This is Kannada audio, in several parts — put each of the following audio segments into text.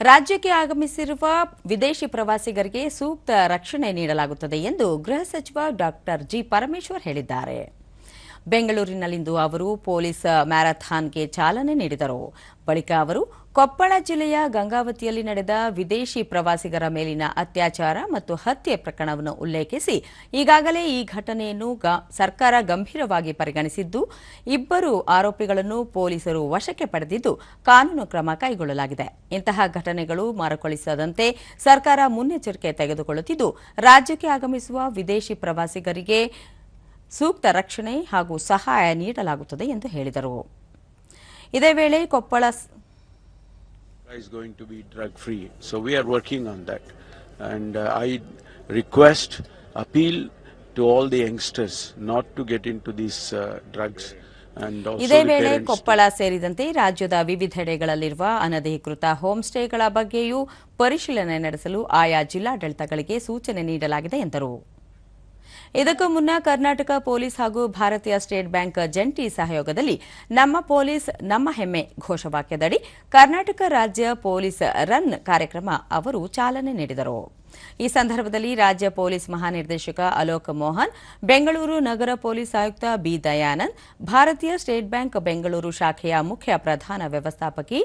ರಾಜ್ಯಕ್ಕೆ ಆಗಮಿಸಿರುವ ವಿದೇಶಿ ಪ್ರವಾಸಿಗರಿಗೆ ಸೂಕ್ತ ರಕ್ಷಣೆ ನೀಡಲಾಗುತ್ತದೆ ಎಂದು ಗೃಹ ಸಚಿವ ಡಾ ಜಿ ಪರಮೇಶ್ವರ್ ಹೇಳಿದ್ದಾರೆ. ಬೆಂಗಳೂರಿನಲ್ಲಿಂದು ಅವರು ಪೊಲೀಸ್ ಮ್ಯಾರಥಾನ್ಗೆ ಚಾಲನೆ ನೀಡಿದರು. ಬಳಿಕ ಅವರು ಕೊಪ್ಪಳ ಜಿಲ್ಲೆಯ ಗಂಗಾವತಿಯಲ್ಲಿ ನಡೆದ ವಿದೇಶಿ ಪ್ರವಾಸಿಗರ ಮೇಲಿನ ಅತ್ಯಾಚಾರ ಮತ್ತು ಹತ್ಯೆ ಪ್ರಕರಣವನ್ನು ಉಲ್ಲೇಖಿಸಿ ಈಗಾಗಲೇ ಈ ಘಟನೆಯನ್ನು ಸರ್ಕಾರ ಗಂಭೀರವಾಗಿ ಪರಿಗಣಿಸಿದ್ದು, ಇಬ್ಬರು ಆರೋಪಿಗಳನ್ನು ಪೊಲೀಸರು ವಶಕ್ಕೆ ಪಡೆದಿದ್ದು ಕಾನೂನು ಕ್ರಮ ಕೈಗೊಳ್ಳಲಾಗಿದೆ. ಇಂತಹ ಘಟನೆಗಳು ಮರುಕಳಿಸದಂತೆ ಸರ್ಕಾರ ಮುನ್ನೆಚ್ಚರಿಕೆ ತೆಗೆದುಕೊಳ್ಳುತ್ತಿದ್ದು, ರಾಜ್ಯಕ್ಕೆ ಆಗಮಿಸುವ ವಿದೇಶಿ ಪ್ರವಾಸಿಗರಿಗೆ ಸೂಕ್ತ ರಕ್ಷಣೆ ಹಾಗೂ ಸಹಾಯ ನೀಡಲಾಗುತ್ತದೆ ಎಂದು ಹೇಳಿದರು. ಇದೇ ವೇಳೆ Koppal going to be drug free so we are working on that and I request appeal to all the youngsters not to get into to drugs and ಇದೇ ವೇಳೆ ಕೊಪ್ಪಳ ಸೇರಿದಂತೆ ರಾಜ್ಯದ ವಿವಿಧೆಡೆಗಳಲ್ಲಿರುವ ಅನಧಿಕೃತ ಹೋಮ್ಸ್ಟೇಗಳ ಬಗ್ಗೆಯೂ ಪರಿಶೀಲನೆ ನಡೆಸಲು ಆಯಾ ಜಿಲ್ಲಾಡಳಿತಗಳಿಗೆ ಸೂಚನೆ ನೀಡಲಾಗಿದೆ ಎಂದರು. ಇದಕ್ಕೂ ಮುನ್ನ ಕರ್ನಾಟಕ ಪೊಲೀಸ್ ಹಾಗೂ ಭಾರತೀಯ ಸ್ಟೇಟ್ ಬ್ಯಾಂಕ್ ಜಂಟಿ ಸಹಯೋಗದಲ್ಲಿ ನಮ್ಮ ಪೊಲೀಸ್ ನಮ್ಮ ಹೆಮ್ಮೆ ಘೋಷವಾಕ್ಯದಡಿ ಕರ್ನಾಟಕ ರಾಜ್ಯ ಪೊಲೀಸ್ ರನ್ ಕಾರ್ಯಕ್ರಮ ಅವರು ಚಾಲನೆ ನೀಡಿದರು. ಈ ಸಂದರ್ಭದಲ್ಲಿ ರಾಜ್ಯ ಪೊಲೀಸ್ ಮಹಾನಿರ್ದೇಶಕ ಅಲೋಕ್ ಮೋಹನ್, ಬೆಂಗಳೂರು ನಗರ ಪೊಲೀಸ್ ಆಯುಕ್ತ B Dayanand, Bharatiya State Bank Bengaluru ಶಾಖೆಯ ಮುಖ್ಯ ಪ್ರಧಾನ ವ್ಯವಸ್ಥಾಪಕಿ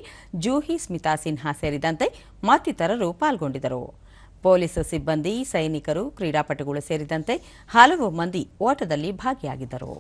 ಜೂಹಿ ಸ್ಮಿತಾ ಸಿನ್ಹಾ ಸೇರಿದಂತೆ ಮತ್ತಿತರರು ಪಾಲ್ಗೊಂಡಿದ್ದರು. ಪೊಲೀಸ್ ಸಿಬ್ಬಂದಿ ಸೈನಿಕರು ಕ್ರೀಡಾಪಟುಗಳು ಸೇರಿದಂತೆ ಹಲವು ಮಂದಿ ಓಟದಲ್ಲಿ ಭಾಗಿಯಾಗಿದ್ದರು.